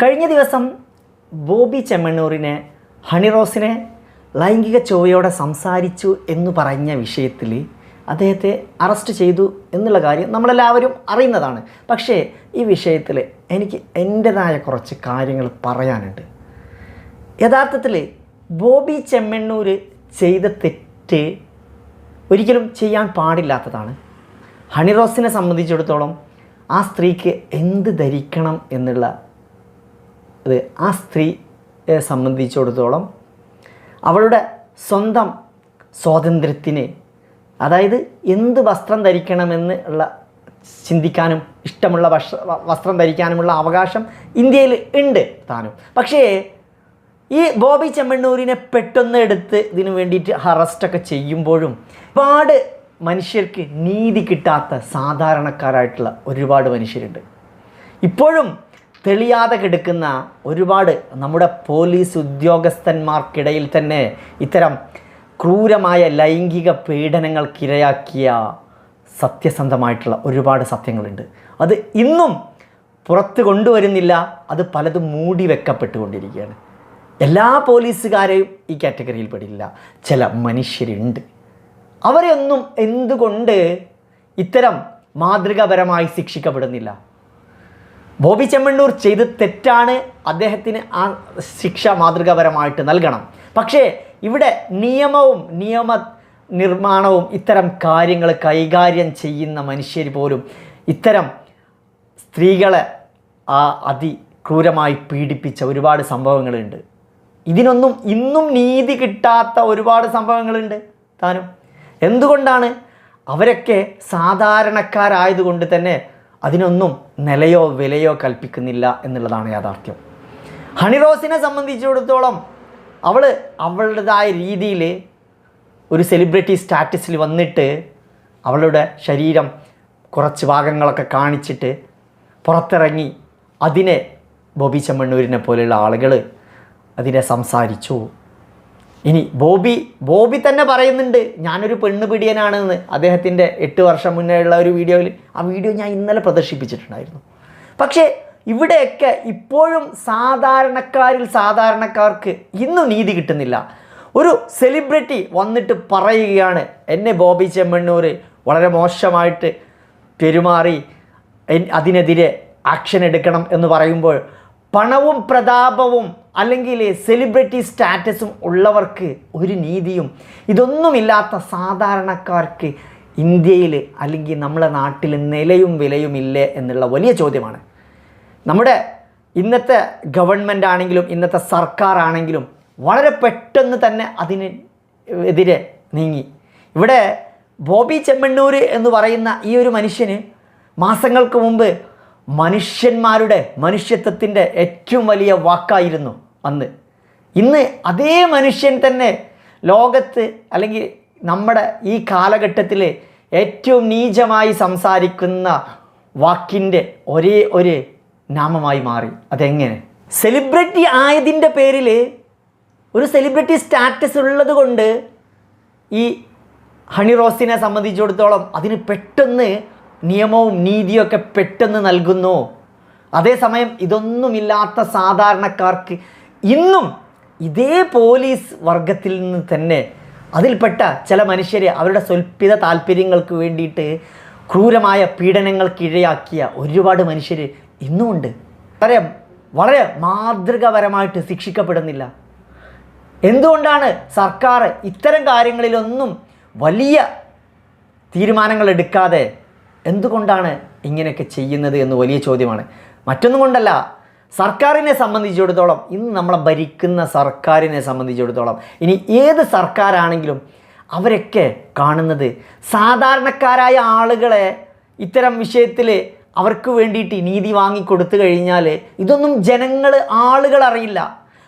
കഴിഞ്ഞ ദിവസം ബോബി ചെമ്മണ്ണൂരിനെ ഹണിറോസിനെ ലൈംഗിക ചൊവ്വയോടെ സംസാരിച്ചു എന്ന് പറഞ്ഞ വിഷയത്തിൽ അദ്ദേഹത്തെ അറസ്റ്റ് ചെയ്തു എന്നുള്ള കാര്യം നമ്മളെല്ലാവരും അറിയുന്നതാണ്. പക്ഷേ ഈ വിഷയത്തിൽ എനിക്ക് എന്റെതായ കുറച്ച് കാര്യങ്ങൾ പറയാനുണ്ട്. യഥാർത്ഥത്തിൽ ബോബി ചെമ്മണ്ണൂർ ചെയ്ത തെറ്റ് ഒരിക്കലും ചെയ്യാൻ പാടില്ലാത്തതാണ്. ഹണിറോസിനെ സംബന്ധിച്ചിടത്തോളം ആ സ്ത്രീക്ക് എന്ത് ധരിക്കണം എന്നുള്ള അത് ആ സ്ത്രീയെ സംബന്ധിച്ചിടത്തോളം അവളുടെ സ്വന്തം സ്വാതന്ത്ര്യത്തിന് അതായത് എന്ത് വസ്ത്രം ധരിക്കണമെന്ന് ഉള്ള ചിന്തിക്കാനും ഇഷ്ടമുള്ള വഷ വസ്ത്രം ധരിക്കാനുമുള്ള അവകാശം ഇന്ത്യയിൽ ഉണ്ട് താനും. പക്ഷേ ഈ ബോബി ചെമ്മണ്ണൂരിനെ പെട്ടെന്ന് എടുത്ത് ഇതിനു വേണ്ടിയിട്ട് അറസ്റ്റൊക്കെ ചെയ്യുമ്പോഴും ഒരുപാട് മനുഷ്യർക്ക് നീതി കിട്ടാത്ത സാധാരണക്കാരായിട്ടുള്ള ഒരുപാട് മനുഷ്യരുണ്ട്. ഇപ്പോഴും തെളിയാതെ കിടക്കുന്ന ഒരുപാട് നമ്മുടെ പോലീസ് ഉദ്യോഗസ്ഥന്മാർക്കിടയിൽ തന്നെ ഇത്തരം ക്രൂരമായ ലൈംഗിക പീഡനങ്ങൾക്കിരയാക്കിയ സത്യസന്ധമായിട്ടുള്ള ഒരുപാട് സത്യങ്ങളുണ്ട്. അത് ഇന്നും പുറത്ത് കൊണ്ടുവരുന്നില്ല അത് പലതും മൂടി വെക്കപ്പെട്ടുകൊണ്ടിരിക്കുകയാണ്. എല്ലാ പോലീസുകാരെയും ഈ കാറ്റഗറിയിൽ പെടില്ല. ചില മനുഷ്യരുണ്ട്. അവരെയൊന്നും എന്തുകൊണ്ട് ഇത്തരം മാതൃകാപരമായി ശിക്ഷിക്കപ്പെടുന്നില്ല? ബോബി ചെമ്മണ്ണൂർ ചെയ്ത് തെറ്റാണ് അദ്ദേഹത്തിന് ആ ശിക്ഷ മാതൃകാപരമായിട്ട് നൽകണം. പക്ഷേ ഇവിടെ നിയമവും നിയമ നിർമ്മാണവും ഇത്തരം കാര്യങ്ങൾ കൈകാര്യം ചെയ്യുന്ന മനുഷ്യർ പോലും ഇത്തരം സ്ത്രീകളെ ആ അതിക്രൂരമായി പീഡിപ്പിച്ച ഒരുപാട് സംഭവങ്ങളുണ്ട്. ഇതിനൊന്നും ഇന്നും നീതി കിട്ടാത്ത ഒരുപാട് സംഭവങ്ങളുണ്ട് താനും. എന്തുകൊണ്ടാണ് അവരൊക്കെ സാധാരണക്കാരായതുകൊണ്ട് തന്നെ അതിനൊന്നും നിലയോ വിലയോ കൽപ്പിക്കുന്നില്ല എന്നുള്ളതാണ് യാഥാർത്ഥ്യം. ഹണിറോസിനെ സംബന്ധിച്ചിടത്തോളം അവൾ അവളുടേതായ രീതിയിൽ ഒരു സെലിബ്രിറ്റി സ്റ്റാറ്റസിൽ വന്നിട്ട് അവളുടെ ശരീരം കുറച്ച് ഭാഗങ്ങളൊക്കെ കാണിച്ചിട്ട് പുറത്തിറങ്ങി അതിനെ ബോബി ചെമ്മണ്ണൂരിനെ പോലെയുള്ള ആളുകൾ അതിനെ സംസാരിച്ചു. ഇനി ബോബി ബോബി തന്നെ പറയുന്നുണ്ട് ഞാനൊരു പെണ്ണ് പിടിയനാണെന്ന്. അദ്ദേഹത്തിന്റെ എട്ട് വർഷം മുന്നേ ഉള്ള ഒരു വീഡിയോയിൽ ആ വീഡിയോ ഞാൻ ഇന്നലെ പ്രദർശിപ്പിച്ചിട്ടുണ്ടായിരുന്നു. പക്ഷേ ഇവിടെയൊക്കെ ഇപ്പോഴും സാധാരണക്കാരിൽ സാധാരണക്കാർക്ക് ഇന്നും നീതി കിട്ടുന്നില്ല. ഒരു സെലിബ്രിറ്റി വന്നിട്ട് പറയുകയാണ് എന്നെ ബോബി ചെമ്മണ്ണൂർ വളരെ മോശമായിട്ട് പെരുമാറി അതിനെതിരെ ആക്ഷൻ എടുക്കണം എന്ന് പറയുമ്പോൾ പണവും പ്രതാപവും അല്ലെങ്കിൽ സെലിബ്രിറ്റി സ്റ്റാറ്റസും ഉള്ളവർക്ക് ഒരു നീതിയും ഇതൊന്നുമില്ലാത്ത സാധാരണക്കാർക്ക് ഇന്ത്യയിൽ അല്ലെങ്കിൽ നമ്മളെ നാട്ടിൽ നിലയും വിലയും ഇല്ലേ എന്നുള്ള വലിയ ചോദ്യമാണ്. നമ്മുടെ ഇന്നത്തെ ഗവൺമെന്റ് ആണെങ്കിലും ഇന്നത്തെ സർക്കാർ ആണെങ്കിലും വളരെ പെട്ടെന്ന് തന്നെ അതിന് എതിരെ നീങ്ങി. ഇവിടെ ബോബി ചെമ്മണ്ണൂർ എന്ന് പറയുന്ന ഈ ഒരു മനുഷ്യന് മാസങ്ങൾക്ക് മുമ്പ് മനുഷ്യന്മാരുടെ മനുഷ്യത്വത്തിന്റെ ഏറ്റവും വലിയ വാക്കായിരുന്നു. അന്ന് ഇന്ന് അതേ മനുഷ്യൻ തന്നെ ലോകത്ത് അല്ലെങ്കിൽ നമ്മുടെ ഈ കാലഘട്ടത്തിൽ ഏറ്റവും നീചമായി സംസാരിക്കുന്ന വാക്കിന്റെ ഒരേ ഒരു നാമമായി മാറി. അതെങ്ങനെ? സെലിബ്രിറ്റി ആയതിന്റെ പേരിൽ ഒരു സെലിബ്രിറ്റി സ്റ്റാറ്റസ് ഉള്ളത് കൊണ്ട് ഈ ഹണി റോസിനെ സംബന്ധിച്ചിടത്തോളം അതിന് പെട്ടെന്ന് നിയമവും നീതിയൊക്കെ പെട്ടെന്ന് നൽകുന്നു. അതേസമയം ഇതൊന്നുമില്ലാത്ത സാധാരണക്കാർക്ക് ഇന്നും ഇതേ പോലീസ് വർഗത്തിൽ നിന്ന് തന്നെ അതിൽപ്പെട്ട ചില മനുഷ്യരെ അവരുടെ സ്വൽപ്പിത താല്പര്യങ്ങൾക്ക് വേണ്ടിയിട്ട് ക്രൂരമായ പീഡനങ്ങൾക്കിഴയാക്കിയ ഒരുപാട് മനുഷ്യർ ഇന്നുമുണ്ട്. വളരെ വളരെ മാതൃകപരമായിട്ട് ശിക്ഷിക്കപ്പെടുന്നില്ല. എന്തുകൊണ്ടാണ് സർക്കാർ ഇത്തരം കാര്യങ്ങളിലൊന്നും വലിയ തീരുമാനങ്ങൾ എടുക്കാതെ എന്തുകൊണ്ടാണ് ഇങ്ങനെയൊക്കെ ചെയ്യുന്നത് എന്ന് വലിയ ചോദ്യമാണ്. മറ്റൊന്നും കൊണ്ടല്ല സർക്കാരിനെ സംബന്ധിച്ചിടത്തോളം ഇന്ന് നമ്മളെ ഭരിക്കുന്ന സർക്കാരിനെ സംബന്ധിച്ചിടത്തോളം ഇനി ഏത് സർക്കാരാണെങ്കിലും അവരൊക്കെ കാണുന്നത് സാധാരണക്കാരായ ആളുകളെ ഇത്തരം വിഷയത്തിൽ അവർക്ക് വേണ്ടിയിട്ട് നീതി വാങ്ങിക്കൊടുത്തു കഴിഞ്ഞാൽ ഇതൊന്നും ജനങ്ങൾ ആളുകൾ അറിയില്ല.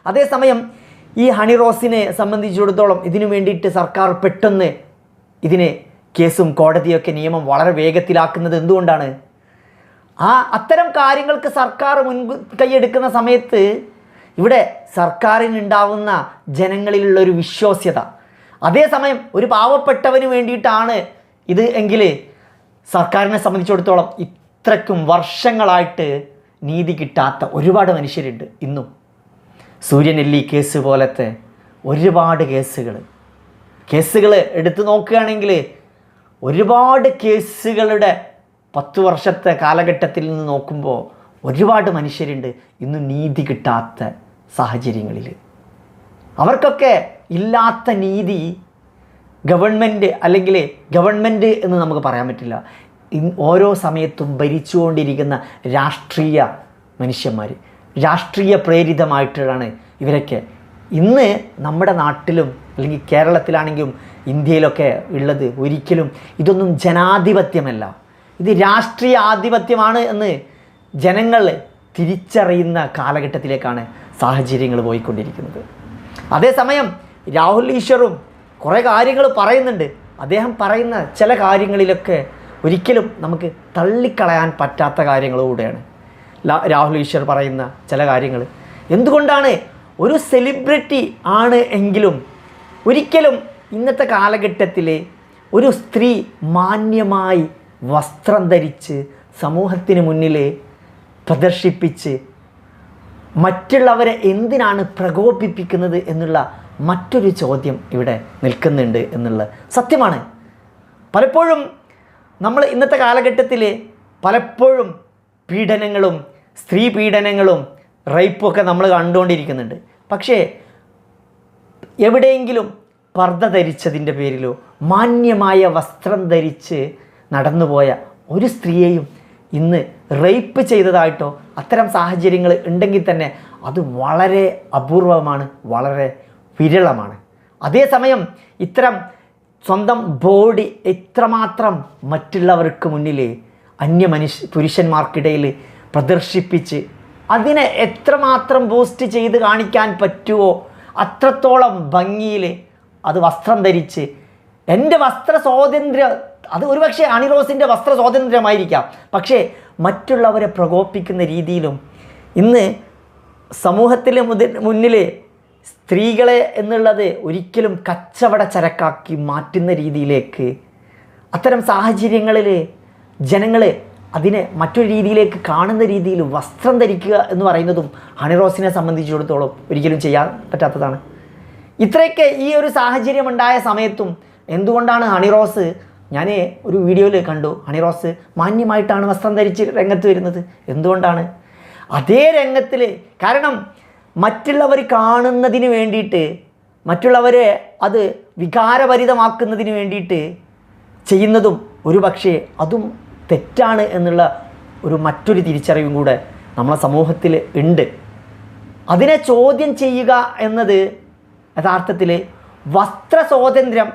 അതേസമയം ഈ ഹണി റോസിനെ സംബന്ധിച്ചിടത്തോളം ഇതിനു വേണ്ടിയിട്ട് സർക്കാർ പെട്ടെന്ന് ഇതിന് കേസും കോടതിയൊക്കെ നിയമം വളരെ വേഗത്തിലാക്കുന്നത് എന്തുകൊണ്ടാണ്? ആ അത്തരം കാര്യങ്ങൾക്ക് സർക്കാർ മുൻകു കൈയെടുക്കുന്ന സമയത്ത് ഇവിടെ സർക്കാരിനുണ്ടാവുന്ന ജനങ്ങളിലുള്ള ഒരു വിശ്വാസ്യത. അതേസമയം ഒരു പാവപ്പെട്ടവന് വേണ്ടിയിട്ടാണ് ഇത് എങ്കിൽ സർക്കാരിനെ സംബന്ധിച്ചിടത്തോളം ഇത്രയ്ക്കും വർഷങ്ങളായിട്ട് നീതി കിട്ടാത്ത ഒരുപാട് മനുഷ്യരുണ്ട് ഇന്നും. സൂര്യനെല്ലി കേസ് പോലത്തെ ഒരുപാട് കേസുകൾ കേസുകൾ എടുത്തു നോക്കുകയാണെങ്കിൽ ഒരുപാട് കേസുകളുടെ പത്ത് വർഷത്തെ കാലഘട്ടത്തിൽ നിന്ന് നോക്കുമ്പോൾ ഒരുപാട് മനുഷ്യരുണ്ട്. ഇന്ന് നീതി കിട്ടാത്ത സാഹചര്യങ്ങളിൽ. അവർക്കൊക്കെ ഇല്ലാത്ത നീതി ഗവൺമെന്റ് അല്ലെങ്കിൽ ഗവൺമെന്റ് എന്ന് നമുക്ക് പറയാൻ പറ്റില്ല. ഓരോ സമയത്തും ഭരിച്ചുകൊണ്ടിരിക്കുന്ന രാഷ്ട്രീയ മനുഷ്യന്മാർ രാഷ്ട്രീയ പ്രേരിതമായിട്ടാണ് ഇവരൊക്കെ. ഇന്ന് നമ്മുടെ നാട്ടിലും അല്ലെങ്കിൽ കേരളത്തിലാണെങ്കിലും ഇന്ത്യയിലൊക്കെ ഉള്ളത് ഒരിക്കലും ഇതൊന്നും ജനാധിപത്യമല്ല. ഇത് രാഷ്ട്രീയ ആധിപത്യമാണ് എന്ന് ജനങ്ങൾ തിരിച്ചറിയുന്ന കാലഘട്ടത്തിലേക്കാണ് സാഹചര്യങ്ങൾ പോയിക്കൊണ്ടിരിക്കുന്നത്. അതേസമയം രാഹുൽ ഈശ്വറും കുറേ കാര്യങ്ങൾ പറയുന്നുണ്ട്. അദ്ദേഹം പറയുന്ന ചില കാര്യങ്ങളിലൊക്കെ ഒരിക്കലും നമുക്ക് തള്ളിക്കളയാൻ പറ്റാത്ത കാര്യങ്ങളൂടെയാണ്. രാഹുൽ ഈശ്വർ പറയുന്ന ചില കാര്യങ്ങൾ. എന്തുകൊണ്ടാണ് ഒരു സെലിബ്രിറ്റി ആണ് എങ്കിലും ഒരിക്കലും ഇന്നത്തെ കാലഘട്ടത്തിൽ ഒരു സ്ത്രീ മാന്യമായി വസ്ത്രം ധരിച്ച് സമൂഹത്തിന് മുന്നിലെ പ്രദർശിപ്പിച്ച് മറ്റുള്ളവരെ എന്തിനാണ് പ്രകോപിപ്പിക്കുന്നത് എന്നുള്ള മറ്റൊരു ചോദ്യം ഇവിടെ നിൽക്കുന്നുണ്ട് എന്നുള്ള സത്യമാണ്. പലപ്പോഴും നമ്മൾ ഇന്നത്തെ കാലഘട്ടത്തിൽ പലപ്പോഴും പീഡനങ്ങളും സ്ത്രീ പീഡനങ്ങളും റേപ്പൊക്കെ നമ്മൾ കണ്ടുകൊണ്ടിരിക്കുന്നുണ്ട്. പക്ഷേ എവിടെയെങ്കിലും പർദ്ദ ധരിച്ചതിന്റെ പേരിലോ മാന്യമായ വസ്ത്രം ധരിച്ച് നടന്നുപോയ ഒരു സ്ത്രീയെയും ഇന്ന് റേപ്പ് ചെയ്തതായിട്ടോ അത്തരം സാഹചര്യങ്ങൾ ഉണ്ടെങ്കിൽ തന്നെ അത് വളരെ അപൂർവമാണ് വളരെ വിരളമാണ്. അതേസമയം ഇത്തരം സ്വന്തം ബോഡി എത്രമാത്രം മറ്റുള്ളവർക്ക് മുന്നിൽ അന്യ മനുഷ്യ പുരുഷന്മാർക്കിടയിൽ പ്രദർശിപ്പിച്ച് അതിനെ എത്രമാത്രം ബൂസ്റ്റ് ചെയ്ത് കാണിക്കാൻ പറ്റുമോ അത്രത്തോളം ഭംഗിയിൽ അത് വസ്ത്രം ധരിച്ച് എന്റെ വസ്ത്ര സ്വാതന്ത്ര്യം അത് ഒരുപക്ഷെ അണിറോസിന്റെ വസ്ത്ര സ്വാതന്ത്ര്യമായിരിക്കാം പക്ഷേ മറ്റുള്ളവരെ പ്രകോപിക്കുന്ന രീതിയിലും ഇന്ന് സമൂഹത്തിലെ മുതൽ മുന്നിൽ സ്ത്രീകളെ എന്നുള്ളത് ഒരിക്കലും കച്ചവട ചരക്കാക്കി മാറ്റുന്ന രീതിയിലേക്ക് അത്തരം സാഹചര്യങ്ങളിൽ ജനങ്ങൾ അതിനെ മറ്റൊരു രീതിയിലേക്ക് കാണുന്ന രീതിയിൽ വസ്ത്രം ധരിക്കുക എന്ന് പറയുന്നതും ഹണിറോസിനെ സംബന്ധിച്ചിടത്തോളം ഒരിക്കലും ചെയ്യാൻ പറ്റാത്തതാണ്. ഇത്രയൊക്കെ ഈ ഒരു സാഹചര്യം ഉണ്ടായ സമയത്തും എന്തുകൊണ്ടാണ് ഹണിറോസ് ഞാൻ ഒരു വീഡിയോയിൽ കണ്ടു. ഹണിറോസ് മാന്യമായിട്ടാണ് വസ്ത്രം ധരിച്ച് രംഗത്ത് വരുന്നത്. എന്തുകൊണ്ടാണ്? അതേ രംഗത്തിൽ കാരണം മറ്റുള്ളവർ കാണുന്നതിന് വേണ്ടിയിട്ട് മറ്റുള്ളവരെ അത് വികാരഭരിതമാക്കുന്നതിന് വേണ്ടിയിട്ട് ചെയ്യുന്നതും ഒരു പക്ഷേ അതും തെറ്റാണ് എന്നുള്ള ഒരു മറ്റൊരു തിരിച്ചറിവും കൂടെ നമ്മളെ സമൂഹത്തിൽ ഉണ്ട്. അതിനെ ചോദ്യം ചെയ്യുക എന്നത് യഥാർത്ഥത്തിൽ വസ്ത്ര സ്വാതന്ത്ര്യം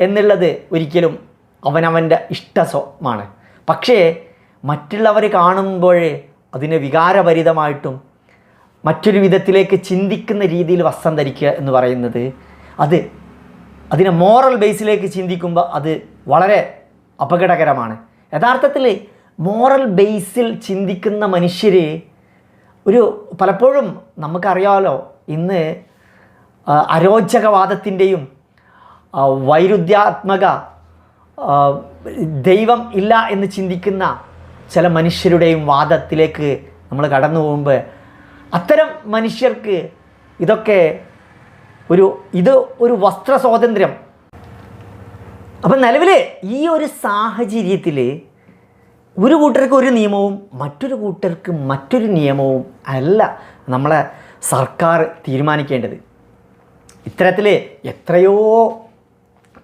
എന്നുള്ളത് ഒരിക്കലും അവനവന്റെ ഇഷ്ടസ്വമാണ്. പക്ഷേ മറ്റുള്ളവർ കാണുമ്പോൾ അതിനെ വികാരഭരിതമായിട്ടും മറ്റൊരു വിധത്തിലേക്ക് ചിന്തിക്കുന്ന രീതിയിൽ വസ്ത്രം ധരിക്കുക എന്ന് പറയുന്നത് അത് അതിനെ മോറൽ ബേസിലേക്ക് ചിന്തിക്കുമ്പോൾ അത് വളരെ അപകടകരമാണ്. യഥാർത്ഥത്തിൽ മോറൽ ബേസിൽ ചിന്തിക്കുന്ന മനുഷ്യർ ഒരു പലപ്പോഴും നമുക്കറിയാമല്ലോ ഇന്ന് അരോചകവാദത്തിന്റെയും വൈരുദ്ധ്യാത്മക ദൈവം ഇല്ല എന്ന് ചിന്തിക്കുന്ന ചില മനുഷ്യരുടെയും വാദത്തിലേക്ക് നമ്മൾ കടന്നു പോകുമ്പോൾ അത്തരം മനുഷ്യർക്ക് ഇതൊക്കെ ഒരു ഇത് ഒരു വസ്ത്ര സ്വാതന്ത്ര്യം. അപ്പം നിലവിൽ ഈ ഒരു സാഹചര്യത്തിൽ ഒരു കൂട്ടർക്ക് ഒരു നിയമവും മറ്റൊരു കൂട്ടർക്ക് മറ്റൊരു നിയമവും അല്ല നമ്മളെ സർക്കാർ തീരുമാനിക്കേണ്ടത്. ഇത്തരത്തിൽ എത്രയോ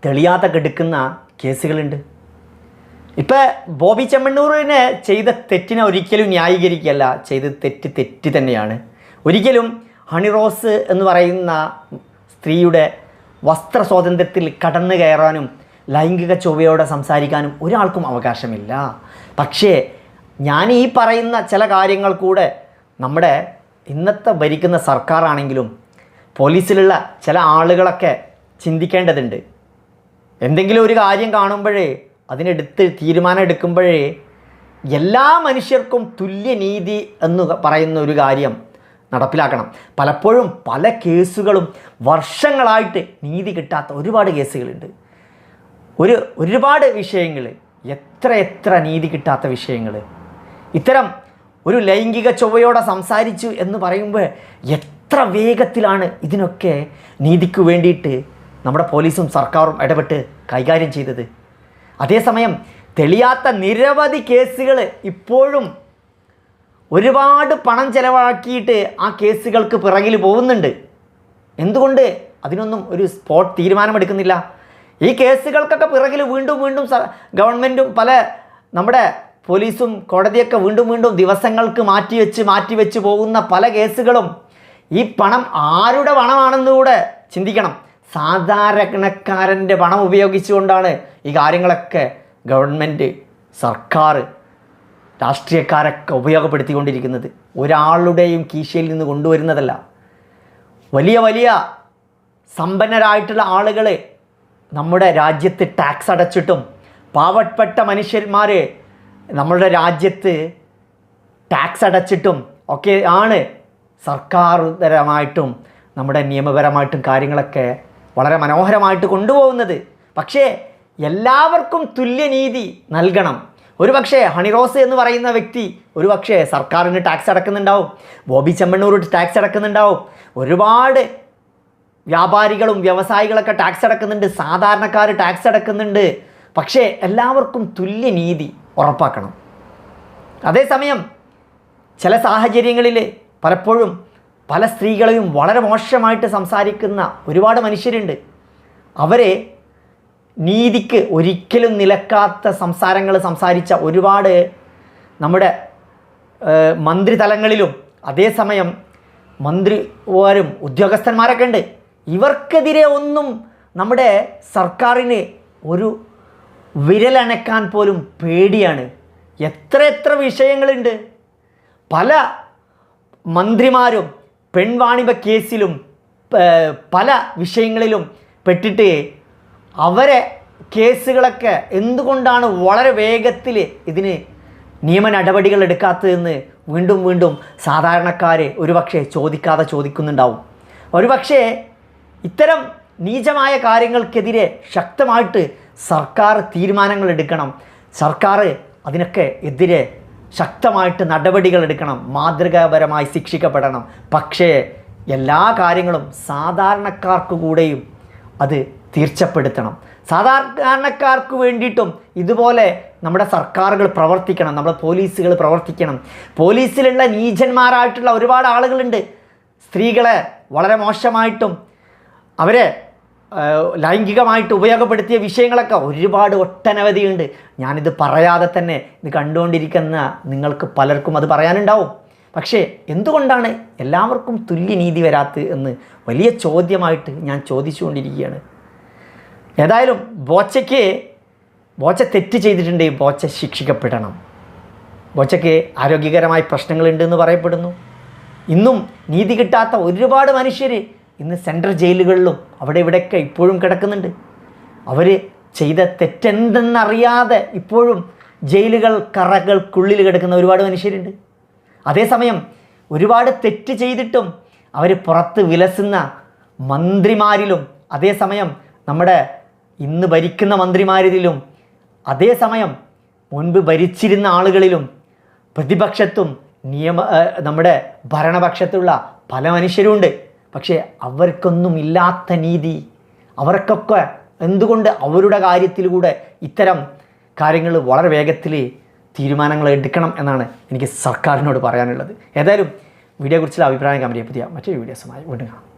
തെളിയാതെ കെടുക്കുന്ന കേസുകളുണ്ട്. ഇപ്പോൾ ബോബി ചെമ്മണ്ണൂറിനെ ചെയ്ത തെറ്റിനെ ഒരിക്കലും ന്യായീകരിക്കുകയല്ല ചെയ്ത തെറ്റ് തെറ്റ് തന്നെയാണ്. ഒരിക്കലും ഹണിറോസ് എന്ന് പറയുന്ന സ്ത്രീയുടെ വസ്ത്ര സ്വാതന്ത്ര്യത്തിൽ കടന്നു കയറാനും ലൈംഗിക ചൊവ്വയോടെ സംസാരിക്കാനും ഒരാൾക്കും അവകാശമില്ല. പക്ഷേ ഞാൻ ഈ പറയുന്ന ചില കാര്യങ്ങൾ കൂടെ നമ്മുടെ ഇന്നത്തെ ഭരിക്കുന്ന സർക്കാരാണെങ്കിലും പോലീസിലുള്ള ചില ആളുകളൊക്കെ ചിന്തിക്കേണ്ടതുണ്ട്. എന്തെങ്കിലും ഒരു കാര്യം കാണുമ്പോഴേ അതിനെടുത്ത് തീരുമാനം എടുക്കുമ്പോഴേ എല്ലാ മനുഷ്യർക്കും തുല്യനീതി എന്ന് പറയുന്ന ഒരു കാര്യം നടപ്പിലാക്കണം. പലപ്പോഴും പല കേസുകളും വർഷങ്ങളായിട്ട് നീതി കിട്ടാത്ത ഒരുപാട് കേസുകളുണ്ട്. ഒരു ഒരുപാട് വിഷയങ്ങൾ എത്ര എത്ര നീതി കിട്ടാത്ത വിഷയങ്ങൾ ഇത്തരം ഒരു ലൈംഗിക ചൊവ്വയോടെ സംസാരിച്ചു എന്ന് പറയുമ്പോൾ എത്ര വേഗത്തിലാണ് ഇതിനൊക്കെ നീതിക്ക് വേണ്ടിയിട്ട് നമ്മുടെ പോലീസും സർക്കാരും ഇടപെട്ട് കൈകാര്യം ചെയ്തത്. അതേസമയം തെളിയാത്ത നിരവധി കേസുകൾ ഇപ്പോഴും ഒരുപാട് പണം ചെലവാക്കിയിട്ട് ആ കേസുകൾക്ക് പിറകിൽ പോകുന്നുണ്ട്. എന്തുകൊണ്ട് അതിനൊന്നും ഒരു സ്പോട്ട് തീരുമാനമെടുക്കുന്നില്ല? ഈ കേസുകൾക്കൊക്കെ പിറകിൽ വീണ്ടും വീണ്ടും ഗവൺമെന്റും പല നമ്മുടെ പോലീസും കോടതിയൊക്കെ വീണ്ടും വീണ്ടും ദിവസങ്ങൾക്ക് മാറ്റിവെച്ച് മാറ്റിവെച്ച് പോകുന്ന പല കേസുകളും ഈ പണം ആരുടെ പണമാണെന്നുകൂടെ ചിന്തിക്കണം. സാധാരണക്കാരന്റെ പണം ഉപയോഗിച്ചുകൊണ്ടാണ് ഈ കാര്യങ്ങളൊക്കെ ഗവൺമെന്റ് സർക്കാർ രാഷ്ട്രീയക്കാരൊക്കെ ഉപയോഗപ്പെടുത്തിക്കൊണ്ടിരിക്കുന്നത്. ഒരാളുടെയും കീശയിൽ നിന്ന് കൊണ്ടുവരുന്നതല്ല. വലിയ വലിയ സമ്പന്നരായിട്ടുള്ള ആളുകൾ നമ്മുടെ രാജ്യത്ത് ടാക്സ് അടച്ചിട്ടും പാവപ്പെട്ട മനുഷ്യന്മാർ നമ്മളുടെ രാജ്യത്ത് ടാക്സ് അടച്ചിട്ടും ഒക്കെ ആണ് സർക്കാർ തരമായിട്ടും നമ്മുടെ നിയമപരമായിട്ടും കാര്യങ്ങളൊക്കെ വളരെ മനോഹരമായിട്ട് കൊണ്ടുപോകുന്നത്. പക്ഷേ എല്ലാവർക്കും തുല്യനീതി നൽകണം. ഒരു പക്ഷേ ഹണിറോസ് എന്ന് പറയുന്ന വ്യക്തി ഒരു പക്ഷേ സർക്കാരിന് ടാക്സ് അടക്കുന്നുണ്ടാവും. ബോബി ചെമ്മണ്ണൂർ ടാക്സ് അടക്കുന്നുണ്ടാവും. ഒരുപാട് വ്യാപാരികളും വ്യവസായികളൊക്കെ ടാക്സ് അടക്കുന്നുണ്ട്. സാധാരണക്കാർ ടാക്സ് അടക്കുന്നുണ്ട്. പക്ഷേ എല്ലാവർക്കും തുല്യനീതി ഉറപ്പാക്കണം. അതേസമയം ചില സാഹചര്യങ്ങളിൽ പലപ്പോഴും പല സ്ത്രീകളെയും വളരെ മോശമായിട്ട് സംസാരിക്കുന്ന ഒരുപാട് മനുഷ്യരുണ്ട്. അവരെ നീതിക്ക് ഒരിക്കലും നിലക്കാത്ത സംസാരങ്ങൾ സംസാരിച്ച ഒരുപാട് നമ്മുടെ മന്ത്രി മന്ത്രിതലങ്ങളിലും അതേസമയം മന്ത്രിമാരും ഉദ്യോഗസ്ഥന്മാരൊക്കെ ഉണ്ട്. ഇവർക്കെതിരെ ഒന്നും നമ്മുടെ സർക്കാരിന് ഒരു വിരലണക്കാൻ പോലും പേടിയാണ്. എത്ര എത്ര വിഷയങ്ങളുണ്ട്. പല മന്ത്രിമാരും പെൺവാണിഭ കേസിലും പല വിഷയങ്ങളിലും പെട്ടിട്ട് അവരെ കേസുകളൊക്കെ എന്തുകൊണ്ടാണ് വളരെ വേഗത്തിൽ ഇതിന് നിയമ നടപടികൾ എടുക്കാത്തതെന്ന് വീണ്ടും വീണ്ടും സാധാരണക്കാർ ഒരുപക്ഷെ ചോദിക്കാതെ ചോദിക്കുന്നുണ്ടാവും. ഒരുപക്ഷെ ഇത്തരം നീചമായ കാര്യങ്ങൾക്കെതിരെ ശക്തമായിട്ട് സർക്കാർ തീരുമാനങ്ങൾ എടുക്കണം. സർക്കാർ അതിനൊക്കെ എതിരെ ശക്തമായിട്ട് നടപടികൾ എടുക്കണം മാതൃകാപരമായി ശിക്ഷിക്കപ്പെടണം. പക്ഷേ എല്ലാ കാര്യങ്ങളും സാധാരണക്കാർക്ക് കൂടെയും അത് തീർച്ചപ്പെടുത്തണം. സാധാരണക്കാർക്ക് വേണ്ടിയിട്ടും ഇതുപോലെ നമ്മുടെ സർക്കാരുകൾ പ്രവർത്തിക്കണം നമ്മുടെ പോലീസുകൾ പ്രവർത്തിക്കണം. പോലീസിലുള്ള നീചന്മാരായിട്ടുള്ള ഒരുപാട് ആളുകളുണ്ട്. സ്ത്രീകളെ വളരെ മോശമായിട്ടും അവരെ ലൈംഗികമായിട്ട് ഉപയോഗപ്പെടുത്തിയ വിഷയങ്ങളൊക്കെ ഒരുപാട് ഒട്ടനവധിയുണ്ട്. ഞാനിത് പറയാതെ തന്നെ ഇത് കണ്ടുകൊണ്ടിരിക്കുന്ന നിങ്ങൾക്ക് പലർക്കും അത് പറയാനുണ്ടാവും. പക്ഷേ എന്തുകൊണ്ടാണ് എല്ലാവർക്കും തുല്യനീതി വരാത്തത് എന്ന് വലിയ ചോദ്യമായിട്ട് ഞാൻ ചോദിച്ചുകൊണ്ടിരിക്കുകയാണ്. ഏതായാലും ബോച്ചയ്ക്ക് ബോച്ച തെറ്റ് ചെയ്തിട്ടുണ്ടെങ്കിൽ ബോച്ച ശിക്ഷിക്കപ്പെടണം. ബോച്ചയ്ക്ക് ആരോഗ്യകരമായ പ്രശ്നങ്ങളുണ്ട് എന്ന് പറയപ്പെടുന്നു. ഇന്നും നീതി കിട്ടാത്ത ഒരുപാട് മനുഷ്യർ ഇന്ന് സെൻട്രൽ ജയിലുകളിലും അവിടെ ഇവിടെയൊക്കെ ഇപ്പോഴും കിടക്കുന്നുണ്ട്. അവർ ചെയ്ത തെറ്റെന്തെന്നറിയാതെ ഇപ്പോഴും ജയിലുകൾ കറകൾക്കുള്ളിൽ കിടക്കുന്ന ഒരുപാട് മനുഷ്യരുണ്ട്. അതേസമയം ഒരുപാട് തെറ്റ് ചെയ്തിട്ടും അവർ പുറത്ത് വിലസുന്ന മന്ത്രിമാരിലും അതേസമയം നമ്മുടെ ഇന്ന് ഭരിക്കുന്ന മന്ത്രിമാരിലും അതേസമയം മുൻപ് ഭരിച്ചിരുന്ന ആളുകളിലും പ്രതിപക്ഷത്തും നിയമ നമ്മുടെ ഭരണപക്ഷത്തുള്ള പല മനുഷ്യരുമുണ്ട്. പക്ഷേ അവർക്കൊന്നും ഇല്ലാത്ത നീതി അവർക്കൊക്കെ എന്തുകൊണ്ട് അവരുടെ കാര്യത്തിലൂടെ ഇത്തരം കാര്യങ്ങൾ വളരെ വേഗത്തിൽ തീരുമാനങ്ങൾ എടുക്കണം എന്നാണ് എനിക്ക് സർക്കാരിനോട് പറയാനുള്ളത്. ഏതായാലും വീഡിയോയെക്കുറിച്ചുള്ള അഭിപ്രായം കമന്റ് പുതിയ മറ്റൊരു വീഡിയോസുമായി വീണ്ടും കാണാം.